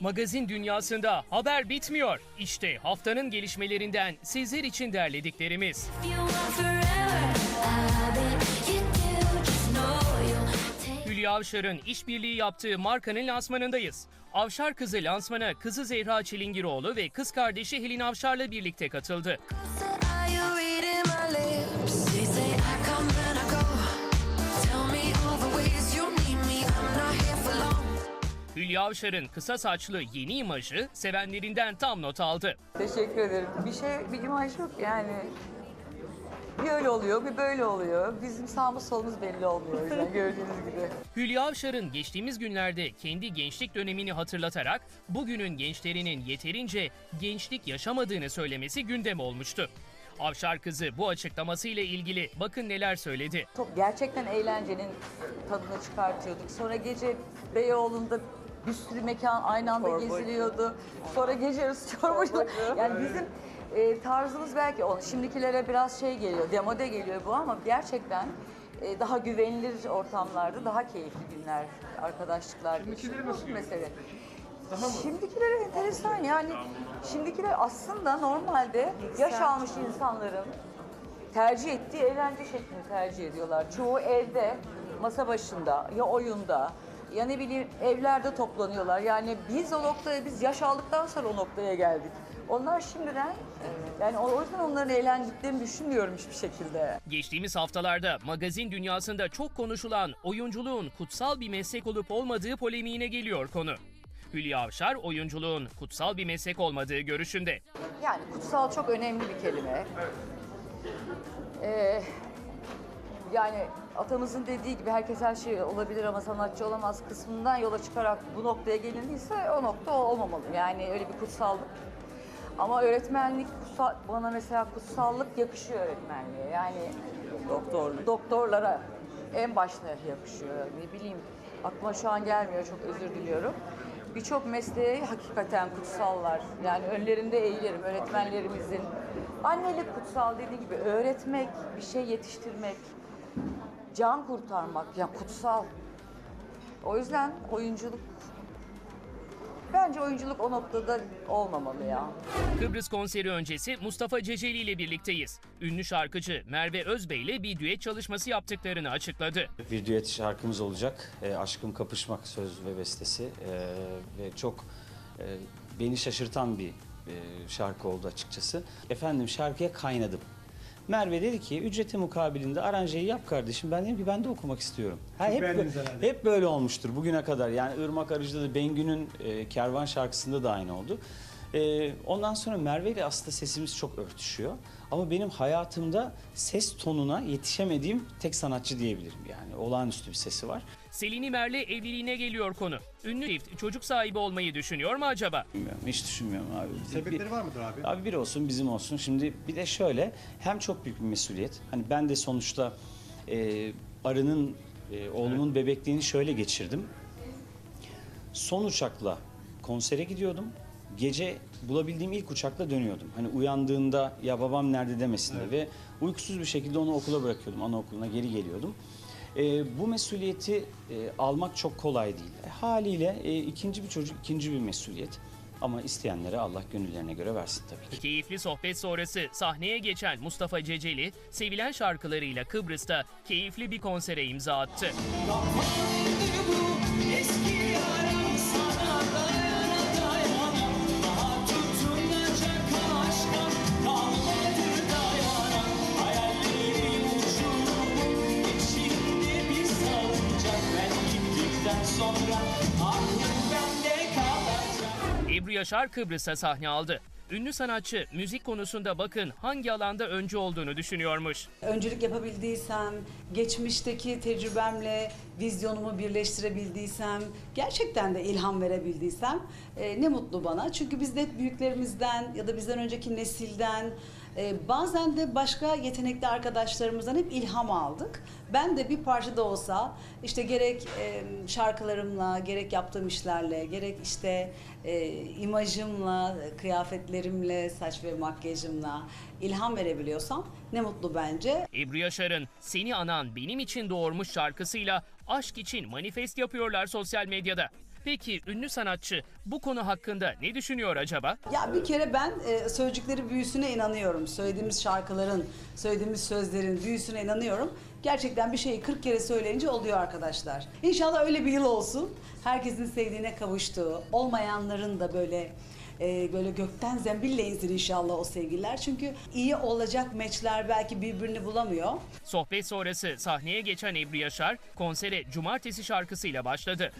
Magazin dünyasında haber bitmiyor. İşte haftanın gelişmelerinden sizler için derlediklerimiz. Hülya Avşar'ın işbirliği yaptığı markanın lansmanındayız. Avşar Kızı lansmana kızı Zehra Çilingiroğlu ve kız kardeşi Helin Avşar'la birlikte katıldı. Hülya Avşar'ın kısa saçlı yeni imajı sevenlerinden tam not aldı. Teşekkür ederim. Bir şey, bir imaj yok yani. Bir öyle oluyor, bir böyle oluyor. Bizim sağımız solumuz belli olmuyor o yüzden gördüğünüz gibi. Hülya Avşar'ın geçtiğimiz günlerde kendi gençlik dönemini hatırlatarak bugünün gençlerinin yeterince gençlik yaşamadığını söylemesi gündem olmuştu. Avşar kızı bu açıklamasıyla ilgili bakın neler söyledi. Çok gerçekten eğlencenin tadını çıkartıyorduk. Sonra gece Beyoğlu'nda bir sürü mekan aynı anda geziliyordu. Sonra gece yarısı çorbacı. Yani bizim e, tarzımız belki onu. Şimdikilere biraz şey geliyor, demode geliyor bu ama gerçekten e, daha güvenilir ortamlarda daha keyifli günler, arkadaşlıklar geçiyor. Bu mesele. Şimdikiler enteresan yani şimdikiler aslında normalde yaş almış insanların tercih ettiği eğlence şeklini tercih ediyorlar. Çoğu evde, masa başında, ya oyunda, ya ne bileyim evlerde toplanıyorlar. Yani biz o noktaya, biz yaş aldıktan sonra o noktaya geldik. Onlar şimdiden, yani o yüzden onların eğlendiklerini düşünmüyorum hiçbir şekilde. Geçtiğimiz haftalarda magazin dünyasında çok konuşulan oyunculuğun kutsal bir meslek olup olmadığı polemiğine geliyor konu. Hülya Avşar oyunculuğun kutsal bir meslek olmadığı görüşünde. Yani kutsal çok önemli bir kelime. Ee, yani atamızın dediği gibi herkes her şey olabilir ama sanatçı olamaz kısmından yola çıkarak bu noktaya gelindiyse o nokta olmamalı. Yani öyle bir kutsallık. Ama öğretmenlik kutsal, bana mesela kutsallık yakışıyor öğretmenliğe. Yani doktorluk. Doktorlara en başta yakışıyor. Ne bileyim aklıma şu an gelmiyor çok özür diliyorum. Birçok mesleğe hakikaten kutsallar. Yani önlerinde eğilirim öğretmenlerimizin. Annelik kutsal dediği gibi öğretmek, bir şey yetiştirmek, can kurtarmak ya kutsal. O yüzden oyunculuk bence oyunculuk o noktada olmamalı ya. Kıbrıs konseri öncesi Mustafa Ceceli ile birlikteyiz. Ünlü şarkıcı Merve Özbey ile bir düet çalışması yaptıklarını açıkladı. Bir düet şarkımız olacak. E, Aşkım Kapışmak söz ve bestesi. E, ve çok e, beni şaşırtan bir e, şarkı oldu açıkçası. Efendim şarkıya kaynadım. Merve dedi ki ücreti mukabilinde aranjeyi yap kardeşim. Ben dedim ki ben de okumak istiyorum. Ha, hep, beğendiniz bö- herhalde. hep böyle olmuştur bugüne kadar. Yani Irmak Arıcı'da da Bengü'nün e, Kervan şarkısında da aynı oldu. E, ondan sonra Merve ile aslında sesimiz çok örtüşüyor. Ama benim hayatımda ses tonuna yetişemediğim tek sanatçı diyebilirim. Yani olağanüstü bir sesi var. Selin İmer'le evliliğine geliyor konu. Ünlü çift çocuk sahibi olmayı düşünüyor mu acaba? Bilmiyorum, hiç düşünmüyorum abi. Sebepleri Bir- var mıdır abi? Abi bir olsun bizim olsun. Şimdi bir de şöyle hem çok büyük bir mesuliyet. Hani ben de sonuçta e, arının e, oğlumun bebekliğini şöyle geçirdim. Son uçakla konsere gidiyordum. Gece bulabildiğim ilk uçakla dönüyordum. Hani uyandığında ya babam nerede demesin diye ve uykusuz bir şekilde onu okula bırakıyordum. Anaokuluna geri geliyordum. E, bu mesuliyeti e, almak çok kolay değil. E, haliyle e, ikinci bir çocuk ikinci bir mesuliyet. Ama isteyenlere Allah gönüllerine göre versin tabii ki. Keyifli sohbet sonrası sahneye geçen Mustafa Ceceli, sevilen şarkılarıyla Kıbrıs'ta keyifli bir konsere imza attı. Yaşar Kıbrıs'a sahne aldı. Ünlü sanatçı müzik konusunda bakın hangi alanda öncü olduğunu düşünüyormuş. öncülük yapabildiysem, geçmişteki tecrübemle vizyonumu birleştirebildiysem, gerçekten de ilham verebildiysem e, ne mutlu bana. Çünkü biz de hep büyüklerimizden ya da bizden önceki nesilden e, bazen de başka yetenekli arkadaşlarımızdan hep ilham aldık. Ben de bir parça da olsa işte gerek e, şarkılarımla, gerek yaptığım işlerle, gerek işte e, imajımla, kıyafetlerimle, saç ve makyajımla ilham verebiliyorsam ne mutlu bence. Ebru Yaşar'ın Seni Anan Benim için Doğurmuş şarkısıyla aşk için manifest yapıyorlar sosyal medyada. Peki ünlü sanatçı bu konu hakkında ne düşünüyor acaba? Ya bir kere ben e, sözcükleri büyüsüne inanıyorum. Söylediğimiz şarkıların, söylediğimiz sözlerin büyüsüne inanıyorum. Gerçekten bir şeyi 40 kere söyleyince oluyor arkadaşlar. İnşallah öyle bir yıl olsun. Herkesin sevdiğine kavuştuğu, olmayanların da böyle e, böyle gökten zembille insin inşallah o sevgililer. Çünkü iyi olacak meçler belki birbirini bulamıyor. Sohbet sonrası sahneye geçen Ebru Yaşar konsere Cumartesi şarkısıyla başladı.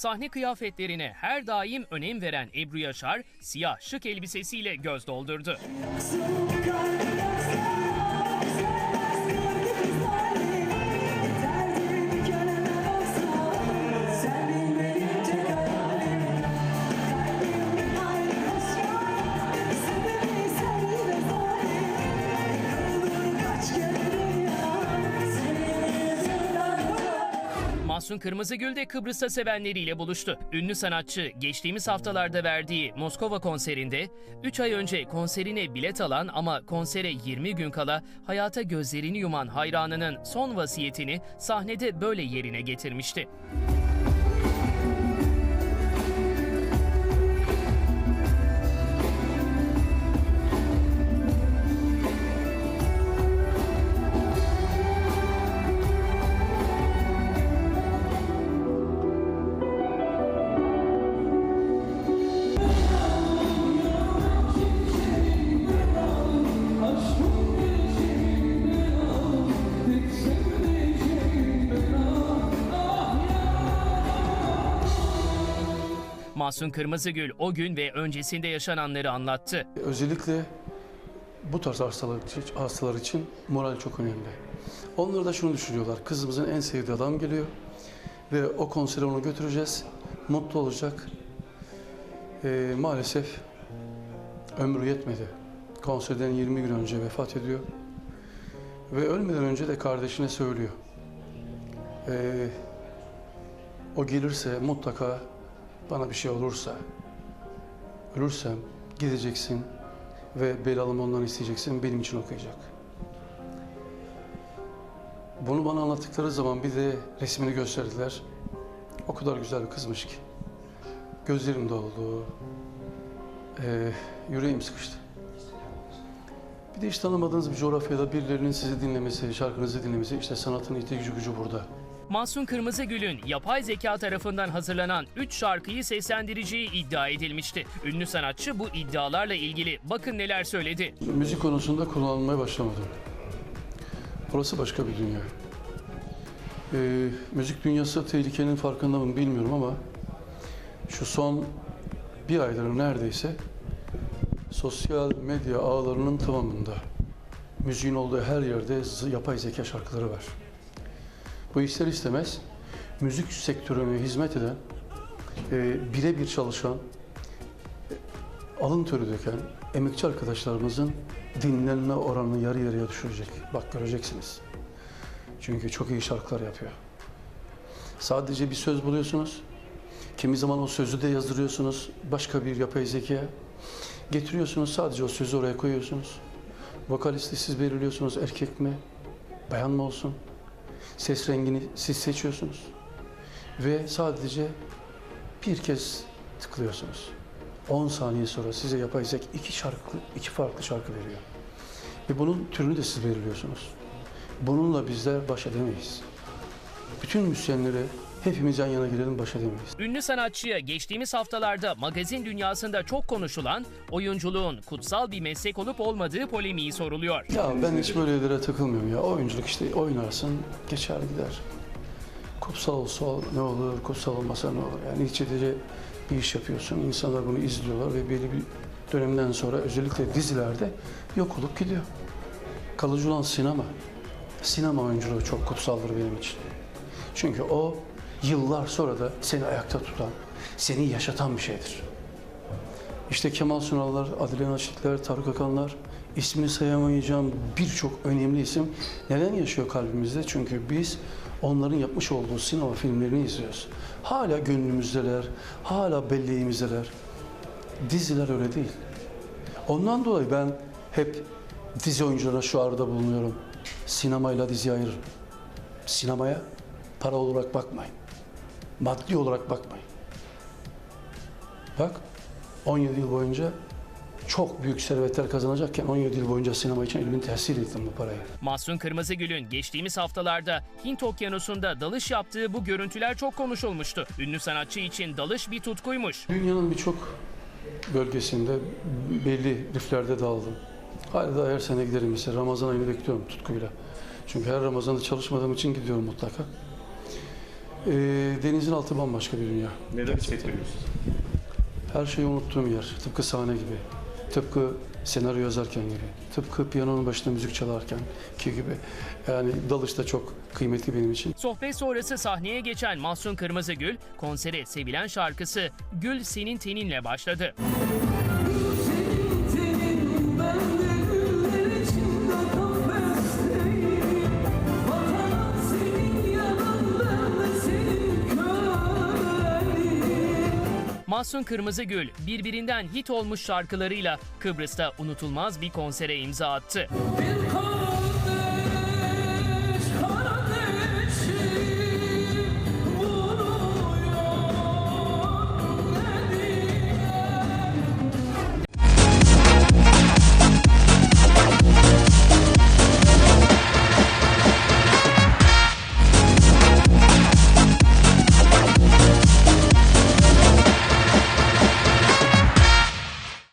Sahne kıyafetlerine her daim önem veren Ebru Yaşar, siyah şık elbisesiyle göz doldurdu. Mahsun Kırmızıgül de Kıbrıs'ta sevenleriyle buluştu. Ünlü sanatçı geçtiğimiz haftalarda verdiği Moskova konserinde 3 ay önce konserine bilet alan ama konsere 20 gün kala hayata gözlerini yuman hayranının son vasiyetini sahnede böyle yerine getirmişti. Mahsun Kırmızıgül o gün ve öncesinde yaşananları anlattı. Özellikle bu tarz hastalar, hastalar için moral çok önemli. Onlar da şunu düşünüyorlar. Kızımızın en sevdiği adam geliyor ve o konsere onu götüreceğiz. Mutlu olacak. Ee, maalesef ömrü yetmedi. Konserden 20 gün önce vefat ediyor. Ve ölmeden önce de kardeşine söylüyor. Ee, o gelirse mutlaka bana bir şey olursa, ölürsem gideceksin ve belalımı ondan isteyeceksin, benim için okuyacak. Bunu bana anlattıkları zaman bir de resmini gösterdiler. O kadar güzel bir kızmış ki. Gözlerim doldu. Ee, yüreğim sıkıştı. Bir de hiç tanımadığınız bir coğrafyada birilerinin sizi dinlemesi, şarkınızı dinlemesi, işte sanatın itici gücü burada. Mahsun Kırmızıgül'ün yapay zeka tarafından hazırlanan 3 şarkıyı seslendireceği iddia edilmişti. Ünlü sanatçı bu iddialarla ilgili bakın neler söyledi. Müzik konusunda kullanılmaya başlamadım. Burası başka bir dünya. Ee, müzik dünyası tehlikenin farkında mı bilmiyorum ama şu son bir aydır neredeyse sosyal medya ağlarının tamamında müziğin olduğu her yerde yapay zeka şarkıları var. Bu ister istemez müzik sektörüne hizmet eden, e, birebir çalışan, alın teri döken emekçi arkadaşlarımızın dinlenme oranını yarı yarıya düşürecek. Bak göreceksiniz. Çünkü çok iyi şarkılar yapıyor. Sadece bir söz buluyorsunuz. Kimi zaman o sözü de yazdırıyorsunuz başka bir yapay zekaya. Getiriyorsunuz sadece o sözü oraya koyuyorsunuz. Vokalisti siz belirliyorsunuz erkek mi, bayan mı olsun. Ses rengini siz seçiyorsunuz. Ve sadece bir kez tıklıyorsunuz. 10 saniye sonra size yapay zeka iki şarkı, iki farklı şarkı veriyor. Ve bunun türünü de siz belirliyorsunuz. Bununla bizler baş edemeyiz. Bütün müzisyenlere hepimiz yan yana gelelim baş edemeyiz. Ünlü sanatçıya geçtiğimiz haftalarda magazin dünyasında çok konuşulan oyunculuğun kutsal bir meslek olup olmadığı polemiği soruluyor. Ya ben hiç böyle yerlere takılmıyorum ya. Oyunculuk işte oynarsın, geçer gider. Kutsal olsa ne olur, kutsal olmasa ne olur. Yani neticede bir iş yapıyorsun, insanlar bunu izliyorlar ve belli bir dönemden sonra özellikle dizilerde yok olup gidiyor. Kalıcı olan sinema. Sinema oyunculuğu çok kutsaldır benim için. Çünkü o yıllar sonra da seni ayakta tutan, seni yaşatan bir şeydir. İşte Kemal Sunallar, Adile Naşitler, Tarık Akanlar, ismini sayamayacağım birçok önemli isim neden yaşıyor kalbimizde? Çünkü biz onların yapmış olduğu sinema filmlerini izliyoruz. Hala gönlümüzdeler, hala belleğimizdeler. Diziler öyle değil. Ondan dolayı ben hep dizi oyuncularına şu arada bulunuyorum. Sinemayla dizi ayırırım. Sinemaya para olarak bakmayın. Maddi olarak bakmayın. Bak 17 yıl boyunca çok büyük servetler kazanacakken 17 yıl boyunca sinema için elimin tehsil ettim bu parayı. Mahsun Kırmızıgül'ün geçtiğimiz haftalarda Hint Okyanusu'nda dalış yaptığı bu görüntüler çok konuşulmuştu. Ünlü sanatçı için dalış bir tutkuymuş. Dünyanın birçok bölgesinde belli riflerde dağıldım. Hala da her sene giderim mesela Ramazan ayını bekliyorum tutkuyla. Çünkü her Ramazan'da çalışmadığım için gidiyorum mutlaka. Ee, denizin altı bambaşka bir dünya. Neler hissettiriyorsunuz? Her şeyi unuttuğum yer. Tıpkı sahne gibi. Tıpkı senaryo yazarken gibi. Tıpkı piyanonun başında müzik çalarken ki gibi. Yani dalış da çok kıymetli benim için. Sohbet sonrası sahneye geçen Mahsun Kırmızıgül, konsere sevilen şarkısı Gül Senin Teninle başladı. Mahsun Kırmızıgül birbirinden hit olmuş şarkılarıyla Kıbrıs'ta unutulmaz bir konsere imza attı. Bir